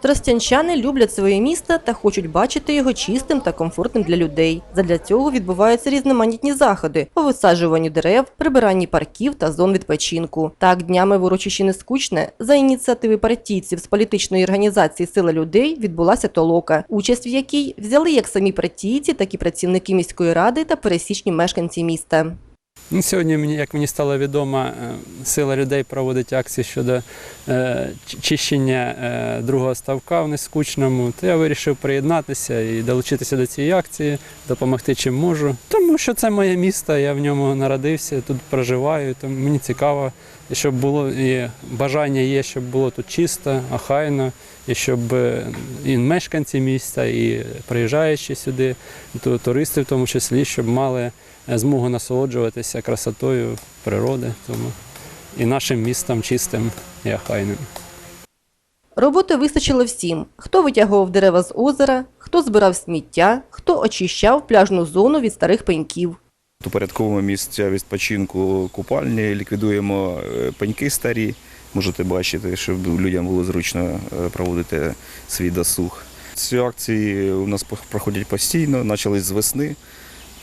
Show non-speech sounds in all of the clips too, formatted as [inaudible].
Тростянчани люблять своє місто та хочуть бачити його чистим та комфортним для людей. Задля цього відбуваються різноманітні заходи по висаджуванню дерев, прибиранні парків та зон відпочинку. Так, днями в урочищі Нескучне за ініціативи партійців з політичної організації Сила людей відбулася толока, участь в якій взяли як самі партійці, так і працівники міської ради та пересічні мешканці міста. Ну, Сьогодні, як мені стало відомо, е, сила людей проводить акції щодо е, чищення е, другого ставка в нескучному. То я вирішив приєднатися і долучитися до цієї акції, допомогти чим можу. Тому що це моє місто, я в ньому народився, тут проживаю, тому мені цікаво, щоб було і бажання є, щоб було тут чисто, охайно, і щоб е, і мешканці міста, і приїжджаючі сюди, ту- туристи в тому числі, щоб мали е, змогу насолоджуватися красотою природи тому, і нашим містом чистим і охайним. Роботи вистачило всім: хто витягував дерева з озера, хто збирав сміття, хто очищав пляжну зону від старих пеньків. Упорядковуємо місця відпочинку купальні, ліквідуємо е, пеньки старі. Можете бачити, щоб людям було зручно е, проводити свій досуг. Ці акції у нас проходять постійно, почались з весни.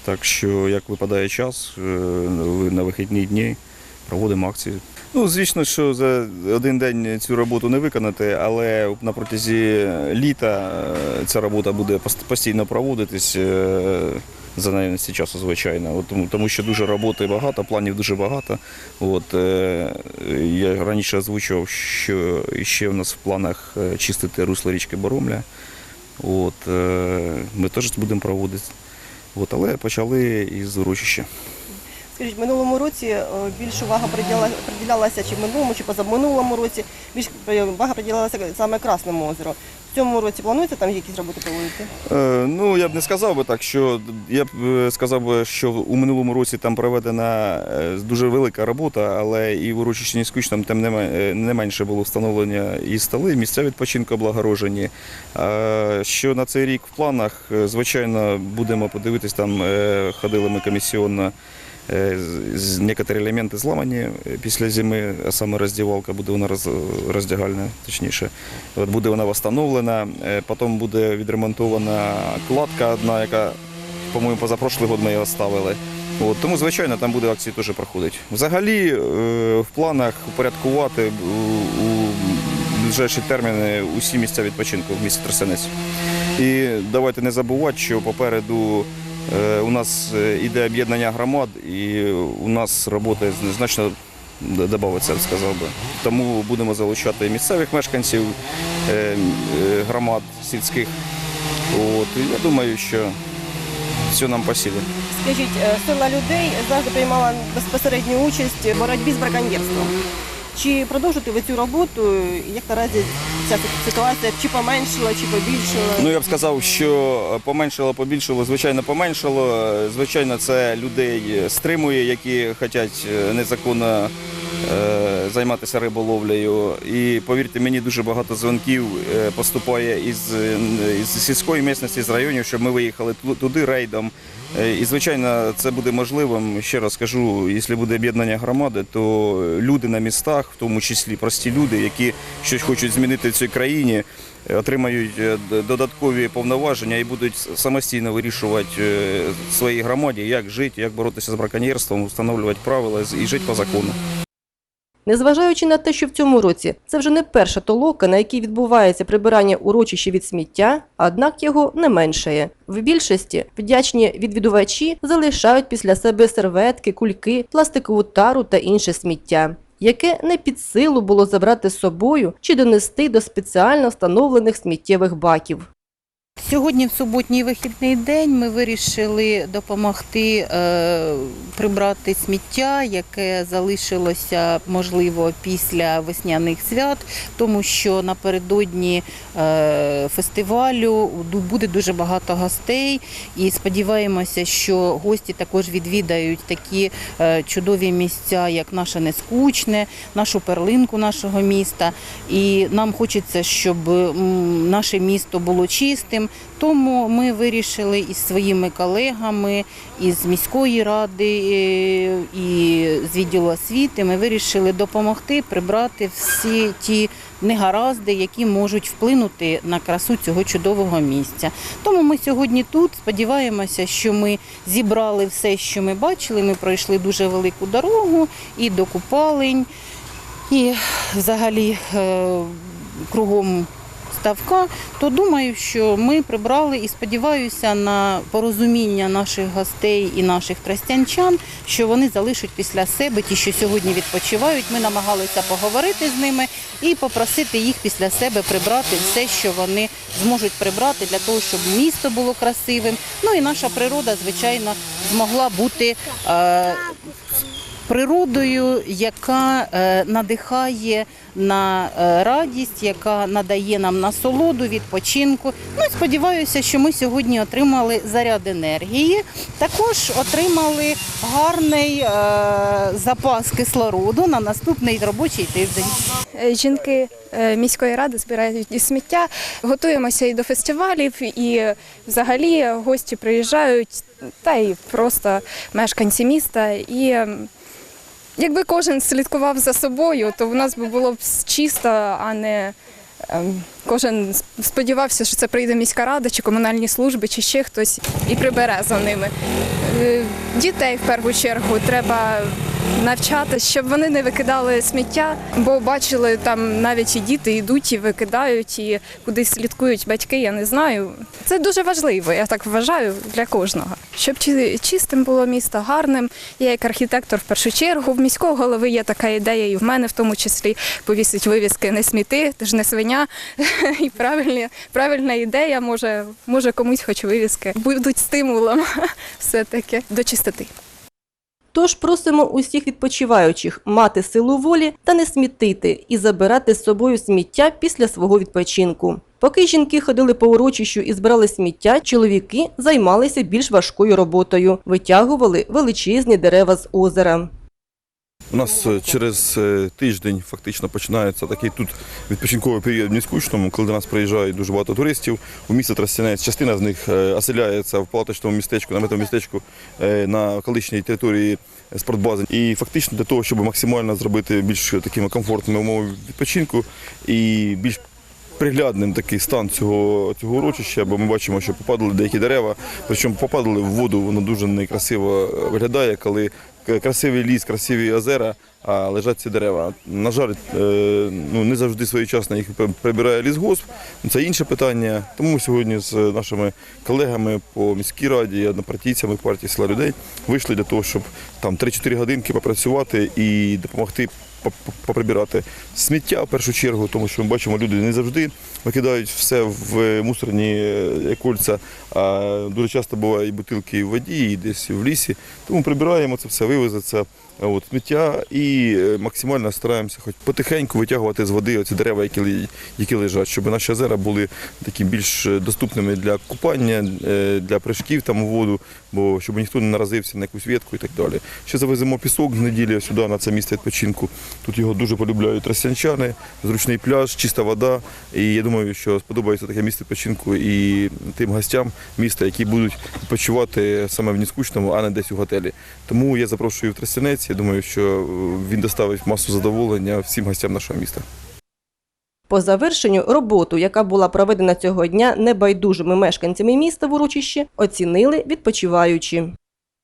Так що, як випадає час, е, на вихідні дні проводимо акції. Ну, звісно, що за один день цю роботу не виконати, але на протязі літа е, ця робота буде постійно проводитись е, за наявності часу, звичайно. От, тому, тому що дуже роботи багато, планів дуже багато. От, е, я раніше озвучував, що ще в нас в планах чистити русло річки Боромля. От, ми теж будемо проводити. От, але почали із урочища. Скажіть, минулому році е, більш увага приділялася чи в минулому, чи позаминулому році. Більш е, увага приділялася саме Красному озеру. В цьому році плануєте там якісь роботи проводити? Е, Ну, я б не сказав би так, що я б сказав би, що у минулому році там проведена дуже велика робота, але і в урочищі Ніскуч там тим не мен- не менше було встановлення і столи, місця відпочинку облагорожені. Е, Що на цей рік в планах, звичайно, будемо подивитись, там ходили ми комісіонно. Е, Некоторі елементи зламані е, після зими, а саме роздівалка буде вона роз, роздягальна, точніше. От буде вона встановлена, е, потім буде відремонтована кладка одна, яка, по-моєму, позапрошлий год ми її ставили. От, тому, звичайно, там буде акції теж проходити. Взагалі, в планах упорядкувати у, ближайші терміни усі місця відпочинку в місті Тростянець. І давайте не забувати, що попереду у нас е, іде об'єднання громад, і у нас робота значно додається, сказав би. Тому будемо залучати місцевих мешканців е, е, громад сільських. От, я думаю, що все нам по силі. Скажіть, е, сила людей завжди приймала безпосередню участь в боротьбі з браконьєрством. Чи продовжите ви цю роботу? Як наразі ця ситуація чи поменшила, чи побільшила? Ну я б сказав, що поменшало, побільшало, звичайно, поменшало. Звичайно, це людей стримує, які хочуть незаконно е, займатися риболовлею. І повірте мені, дуже багато дзвонків е, поступає із, е, із сільської місцевості, з районів, щоб ми виїхали туди рейдом. Е, І, звичайно, це буде можливим. Ще раз кажу, якщо буде об'єднання громади, то люди на містах, в тому числі прості люди, які щось хочуть змінити в цій країні, е, отримають е, додаткові повноваження і будуть самостійно вирішувати е, в своїй громаді, як жити, як боротися з браконьєрством, встановлювати правила і жити по закону. Незважаючи на те, що в цьому році це вже не перша толока, на якій відбувається прибирання урочища від сміття, однак його не меншає. В більшості вдячні відвідувачі залишають після себе серветки, кульки, пластикову тару та інше сміття. Яке не під силу було забрати з собою чи донести до спеціально встановлених сміттєвих баків. Сьогодні, в суботній вихідний день, ми вирішили допомогти е, прибрати сміття, яке залишилося можливо після весняних свят, тому що напередодні е, фестивалю буде дуже багато гостей, і сподіваємося, що гості також відвідають такі е, чудові місця, як наше Нескучне, нашу перлинку нашого міста. І нам хочеться, щоб наше місто було чистим, Тому ми вирішили із своїми колегами, із міської ради е, і з відділу освіти, ми вирішили допомогти прибрати всі ті негаразди, які можуть вплинути на красу цього чудового місця. Тому ми сьогодні тут сподіваємося, що ми зібрали все, що ми бачили. Ми пройшли дуже велику дорогу і до купалень, і взагалі е, кругом ставка, то думаю, що ми прибрали і сподіваюся на порозуміння наших гостей і наших тростянчан, що вони залишать після себе ті, що сьогодні відпочивають. Ми намагалися поговорити з ними і попросити їх після себе прибрати все, що вони зможуть прибрати для того, щоб місто було красивим. Ну і наша природа, звичайно, змогла бути. Е, природою, яка е, надихає на е, радість, яка надає нам насолоду, відпочинку. Ну сподіваюся, що ми сьогодні отримали заряд енергії. Також отримали гарний е, запас кислороду на наступний робочий тиждень. Жінки міської ради збирають і сміття, готуємося і до фестивалів, і взагалі гості приїжджають, та й просто мешканці міста. І якби кожен слідкував за собою, то в нас би було б чисто, а не ем, кожен сподівався, що це прийде міська рада чи комунальні служби, чи ще хтось і прибере за ними. Е, Дітей в першу чергу треба навчати, щоб вони не викидали сміття, бо бачили там навіть і діти йдуть і викидають, і кудись слідкують батьки. Я не знаю. Це дуже важливо, я так вважаю для кожного. Щоб чистим було місто, гарним. Я як архітектор в першу чергу. В міського голови є така ідея, і в мене в тому числі повісить вивіски не сміти, ти ж не свиня. І правильна, правильна ідея може, може комусь хоч вивіски будуть стимулом [laughs] все-таки до чистоти. Тож просимо усіх відпочиваючих мати силу волі та не смітити і забирати з собою сміття після свого відпочинку. Поки жінки ходили по урочищу і збирали сміття, чоловіки займалися більш важкою роботою, витягували величезні дерева з озера. У нас е, через е, тиждень фактично починається такий тут відпочинковий період в Нескучному, коли до нас приїжджають дуже багато туристів. У місто Тростянець частина з них е, оселяється в палаточному містечку, наметовому містечку на колишній території спортбази. І фактично для того, щоб максимально зробити більш такими комфортними умови відпочинку і більш приглядним такий стан цього, цього урочища, бо ми бачимо, що попадали деякі дерева, причому попадали в воду, воно дуже некрасиво виглядає, коли красивий ліс, красиві озера, а лежать ці дерева. На жаль, е, ну, не завжди своєчасно їх прибирає лісгосп, це інше питання. Тому сьогодні з нашими колегами по міській раді, однопартійцями партії села людей вийшли для того, щоб там 3-4 годинки попрацювати і допомогти поприбирати сміття в першу чергу, тому що ми бачимо, люди не завжди викидають все в мусорні е, кольця. А дуже часто буває і бутилки в воді, і десь в лісі. Тому прибираємо це все, вивезеться от, сміття і е, максимально стараємося хоч потихеньку витягувати з води оці дерева, які, які лежать, щоб наші озера були такі більш е, доступними для купання, е, для прыжків там у воду, бо щоб ніхто не наразився на якусь ветку і так далі. Ще завеземо пісок з неділі сюди на це місце відпочинку. Тут його дуже полюбляють росіянчани, зручний пляж, чиста вода. І я думаю, що сподобається таке місце відпочинку і тим гостям міста, які будуть відпочивати саме в Ніскучному, а не десь у готелі. Тому я запрошую в Тростянець. Я думаю, що він доставить масу задоволення всім гостям нашого міста. По завершенню роботу, яка була проведена цього дня небайдужими мешканцями міста в урочищі, оцінили відпочиваючі.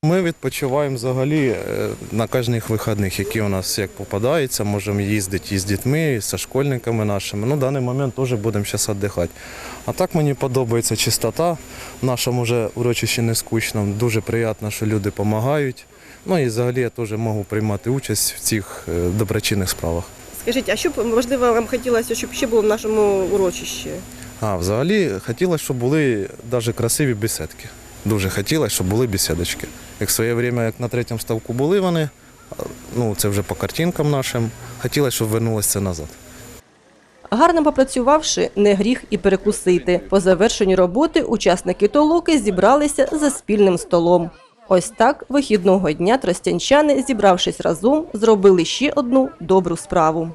Ми відпочиваємо взагалі е, на кожних вихідних, які у нас як попадаються. Можемо їздити і з дітьми, і зі школьниками нашими. Ну, в даний момент теж будемо зараз віддихати. А так мені подобається чистота в нашому вже урочищі не скучно. Дуже приємно, що люди допомагають. Ну і взагалі я теж можу приймати участь в цих е, доброчинних справах. Скажіть, а що б можливо вам хотілося, щоб ще було в нашому урочищі? А взагалі хотілося, щоб були навіть красиві бесідки. Дуже хотілося, щоб були бесідочки. Як в своє время, як на третьому ставку були вони, ну це вже по картинкам нашим, хотілося, щоб вернулося це назад. Гарно попрацювавши, не гріх і перекусити. По завершенню роботи учасники толоки зібралися за спільним столом. Ось так вихідного дня тростянчани, зібравшись разом, зробили ще одну добру справу.